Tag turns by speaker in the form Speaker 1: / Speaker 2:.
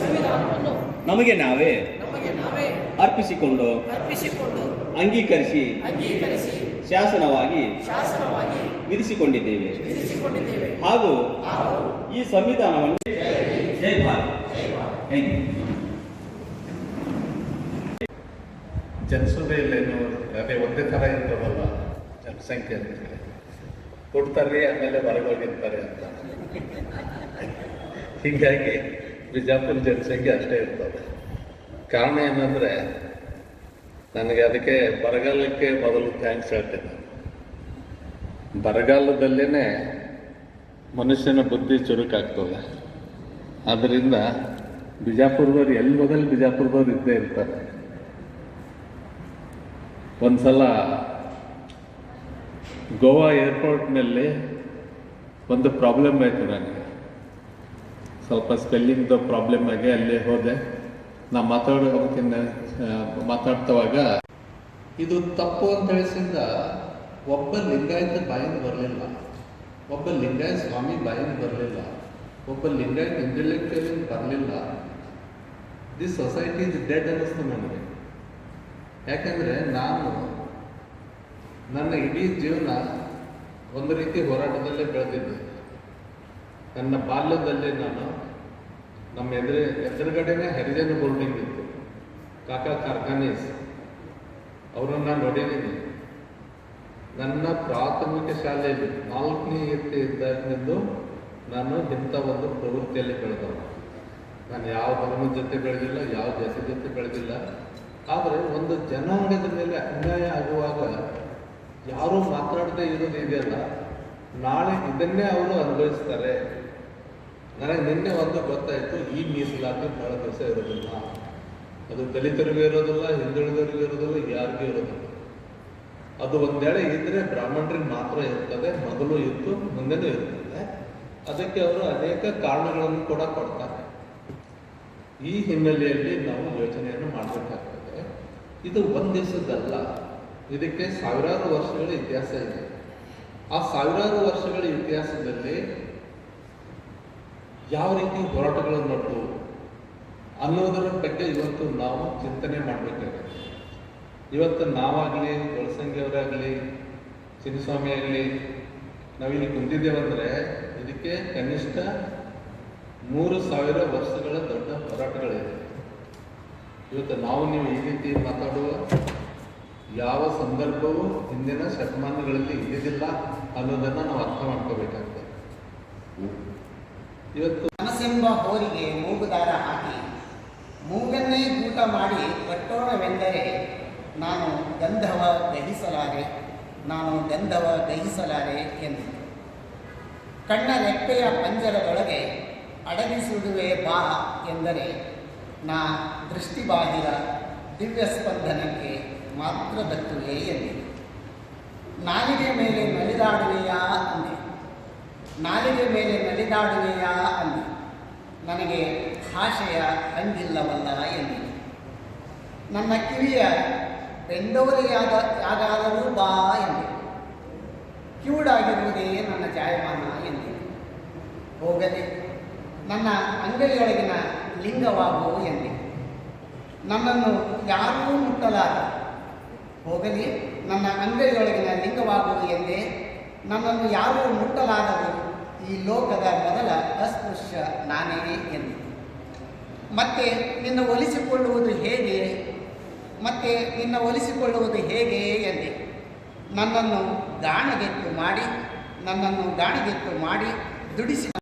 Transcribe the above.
Speaker 1: ಸಂವಿಧಾನವನ್ನು
Speaker 2: ನಮಗೆ ನಾವೇ
Speaker 1: ನಮಗೆ ನಾವೇ
Speaker 2: ಅರ್ಪಿಸಿಕೊಂಡು
Speaker 1: ಅರ್ಪಿಸಿಕೊಂಡು
Speaker 2: ಅಂಗೀಕರಿಸಿ
Speaker 1: ಅಂಗೀಕರಿಸಿ
Speaker 2: ಶಾಸನವಾಗಿ
Speaker 1: ಶಾಸನವಾಗಿ
Speaker 2: ವಿಧಿಸಿಕೊಂಡಿದ್ದೇವೆ. ಹಾಗೂ
Speaker 1: ಹಾಗೂ
Speaker 2: ಈ ಸಂವಿಧಾನವನ್ನು ಜೈ ಭಾರತ್.
Speaker 3: ಅದೇ ಒಂದೇ ಥರ ಇರ್ತದಲ್ಲ ಜನಸಂಖ್ಯೆ ಅಂತೇಳಿ ಕೊಡ್ತಾರೆ ಆಮೇಲೆ ಹೊರಗೋಗಿರ್ತಾರೆ ಅಂತ. ಹೀಗಾಗಿ ಬಿಜಾಪುರ ಜನಸಂಖ್ಯೆ ಅಷ್ಟೇ ಇರ್ತದೆ. ಕಾರಣ ಏನಂದರೆ, ನನಗೆ ಅದಕ್ಕೆ ಬರಗಾಲಕ್ಕೆ ಮೊದಲು ಥ್ಯಾಂಕ್ಸ್ ಹೇಳ್ತೇನೆ ಬರಗಾಲದಲ್ಲೇ ಮನುಷ್ಯನ ಬುದ್ಧಿ ಚುರುಕಾಗ್ತದೆ. ಆದ್ದರಿಂದ ಬಿಜಾಪುರದವ್ರು ಎಲ್ಲಿ ಮೊದಲು ಬಿಜಾಪುರದವ್ರು ಇದ್ದೇ ಇರ್ತಾರೆ. ಒಂದ್ಸಲ ಗೋವಾ ಏರ್ಪೋರ್ಟ್ನಲ್ಲಿ ಒಂದು ಪ್ರಾಬ್ಲಮ್ ಆಯಿತು ನನಗೆ. ಸ್ವಲ್ಪ ಸ್ಪೆಲ್ಲಿಂಗ್ದು ಪ್ರಾಬ್ಲಮ್ ಆಗಿ ಅಲ್ಲೇ ಹೋದೆ. ನಾ ಮಾತಾಡೋದಕ್ಕಿಂತ ಮಾತಾಡ್ತವಾಗ ಇದು ತಪ್ಪು ಅಂತ ಹೇಳಿಸಿಂದ ಒಬ್ಬ ಲಿಂಗಾಯತ ಬಾಯಿಂದ ಬರಲಿಲ್ಲ. ಒಬ್ಬ ಲಿಂಗಾಯತ ಸ್ವಾಮಿ ಬಾಯಿಂದ ಬರಲಿಲ್ಲ. ಒಬ್ಬ ಲಿಂಗಾಯತ ಇಂಟೆಲೆಕ್ಚುಯಲ್ ಬರಲಿಲ್ಲ. ದಿಸ್ ಸೊಸೈಟಿ ಇಸ್ ಡೆಡ್ ಅನ್ನಿಸ್ತು ನನಗೆ. ಯಾಕಂದರೆ ನಾನು ನನ್ನ ಇಡೀ ಜೀವನ ಒಂದು ರೀತಿ ಹೋರಾಟದಲ್ಲೇ ಬೆಳೆದಿದ್ದೆ. ನನ್ನ ಬಾಲ್ಯದಲ್ಲೇ ನಾನು ನಮ್ಮ ಎದುರು ಎದುರುಗಡೆನೆ ಹರಿಜನ ಬೋರ್ಡಿಂಗ್ ಇತ್ತು. ಕಾಕಾ ಕಾರ್ಖಾನೀಸ್. ಅವರನ್ನು ನೋಡಿದ್ದೀನಿ. ನನ್ನ ಪ್ರಾಥಮಿಕ ಶಾಲೆಯಲ್ಲಿ ನಾಲ್ಕನೇ ಎತ್ತಿ ಇದ್ದಾಗಿದ್ದು ನಾನು ಇಂಥ ಒಂದು ಪ್ರವೃತ್ತಿಯಲ್ಲಿ ಬೆಳೆದ ನಾನು ಯಾವ ಧರ್ಮದ ಜೊತೆ ಬೆಳೆದಿಲ್ಲ, ಯಾವ ಜಾತಿ ಜೊತೆ ಬೆಳೆದಿಲ್ಲ. ಆದರೆ ಒಂದು ಜನಾಂಗದ ಮೇಲೆ ಅನ್ಯಾಯ ಆಗುವಾಗ ಯಾರೂ ಮಾತಾಡದೇ ಇರೋದು ಇದೆಯಲ್ಲ? ನಾಳೆ ಇದನ್ನೇ ಅವರು ಅನುಭವಿಸ್ತಾರೆ. ನನಗೆ ನಿನ್ನೆ ಒಂದು ಗೊತ್ತಾಯಿತು, ಈ ಮೀಸಲಾತಿ ಬಹಳ ದಿವಸ ಇರೋದಿಲ್ಲ. ಅದು ದಲಿತರಿಗೂ ಇರೋದಿಲ್ಲ, ಹಿಂದುಳಿದವರಿಗೂ ಇರೋದಿಲ್ಲ, ಯಾರಿಗೂ ಇರೋದಿಲ್ಲ. ಅದು ಒಂದೇಳೆ ಇದ್ರೆ ಬ್ರಾಹ್ಮಣರಿಗೆ ಮಾತ್ರ ಇರ್ತದೆ, ಮೊದಲು ಇತ್ತು, ಮುಂದೆನೂ ಇರ್ತದೆ. ಅದಕ್ಕೆ ಅವರು ಅನೇಕ ಕಾರಣಗಳನ್ನು ಕೂಡ ಕೊಡ್ತಾರೆ. ಈ ಹಿನ್ನೆಲೆಯಲ್ಲಿ ನಾವು ಯೋಚನೆಯನ್ನು ಮಾಡಬೇಕಾಗ್ತದೆ. ಇದು ಒಂದು ಇದಕ್ಕೆ ಸಾವಿರಾರು ವರ್ಷಗಳ ಇತಿಹಾಸ ಇದೆ. ಆ ಸಾವಿರಾರು ವರ್ಷಗಳ ಇತಿಹಾಸದಲ್ಲಿ ಯಾವ ರೀತಿ ಹೋರಾಟಗಳನ್ನು ನಡೆದವು ಅನ್ನೋದರ ಬಗ್ಗೆ ಇವತ್ತು ನಾವು ಚಿಂತನೆ ಮಾಡಬೇಕಾಗಿದೆ. ಇವತ್ತು ನಾವಾಗಲಿ ಅವರಾಗಲಿ ಚಿನ್ನಸ್ವಾಮಿ ಆಗಲಿ, ನಾವಿಲ್ಲಿ ಕುಂತಿದ್ದೇವೆಂದರೆ ಇದಕ್ಕೆ ಕನಿಷ್ಠ ಮೂರು ಸಾವಿರ ವರ್ಷಗಳ ದೊಡ್ಡ ಹೋರಾಟಗಳಿದೆ. ಇವತ್ತು ನಾವು ನೀವು ಈ ರೀತಿ ಮಾತಾಡುವ ಯಾವ ಸಂದರ್ಭವೂ ಹಿಂದಿನ ಶತಮಾನಗಳಲ್ಲಿ ಇಲ್ಲದಿಲ್ಲ ಅನ್ನೋದನ್ನು ನಾವು ಅರ್ಥ ಮಾಡ್ಕೋಬೇಕಾಗ್ತದೆ. ಇವತ್ತು
Speaker 4: ಮನಸ್ಸೆಂಬ ಹೋರಿಗೆ ಮೂಗುದಾರ ಹಾಕಿ. ಮೂಗನ್ನೇ ಗೂಟ ಮಾಡಿ ಕಟ್ಟೋಣವೆಂದರೆ ನಾನು ಗಂಧವ ದಹಿಸಲಾರೆ, ನಾನು ಗಂಧವ ದಹಿಸಲಾರೆ ಎಂದು. ಕಣ್ಣ ರೆಪ್ಪೆಯ ಪಂಜರದೊಳಗೆ ಅಡಗಿಸುಡುವೆ ಬಾ ಎಂದರೆ ನಾ ದೃಷ್ಟಿಬಾಹಿರ ದಿವ್ಯ ಸ್ಪಂದನಕ್ಕೆ ಮಾತ್ರ ದತ್ತುವೆ ಎಂದಿದೆ ನಾಲಿಗೆ ಮೇಲೆ ನಲಿದಾಡುವೆಯಾ ಅಂದೆ. ನಾಲಿಗೆ ಮೇಲೆ ನಲಿದಾಡುವೆಯಾ ಅಲ್ಲಿ? ನನಗೆ ಭಾಷೆಯ ಹಂಗಿಲ್ಲವಲ್ಲ ಎಂದಿದೆ ನನ್ನ ಕಿವಿಯ ಬೆಂಡೋರೆಯಾದ ಯಾಗಾದರೂ ಬಾ ಎಂದೆ. ಕಿವುಡಾಗಿರುವುದೇ ನನ್ನ ಜಾಯಮಾನ ಎಂದಿದೆ ಹೋಗದೆ ನನ್ನ ಅಂಗಡಿಯೊಳಗಿನ ಲಿಂಗವಾಗು ಎಂದೆ. ನನ್ನನ್ನು ಯಾರೂ ಮುಟ್ಟಲಾರ. ಹೋಗಲಿ ನನ್ನ ಅಂಗಡಿಯೊಳಗಿನ ಲಿಂಗವಾಗು ಎಂದೇ ನನ್ನನ್ನು ಯಾರೂ ಮುಟ್ಟಲಾರದು. ಈ ಲೋಕದ ಮೊದಲ ಅಸ್ಪೃಶ್ಯ ನಾನೇ ಎಂದು. ಮತ್ತೆ ನಿನ್ನ ಒಲಿಸಿಕೊಳ್ಳುವುದು ಹೇಗೆ? ಮತ್ತೆ ನಿನ್ನ ಒಲಿಸಿಕೊಳ್ಳುವುದು ಹೇಗೆ ಎಂದೆ. ನನ್ನನ್ನು ಗಾಣಗೆತ್ತು ಮಾಡಿ, ನನ್ನನ್ನು ಗಾಣಗೆತ್ತು ಮಾಡಿ ದುಡಿಸಿ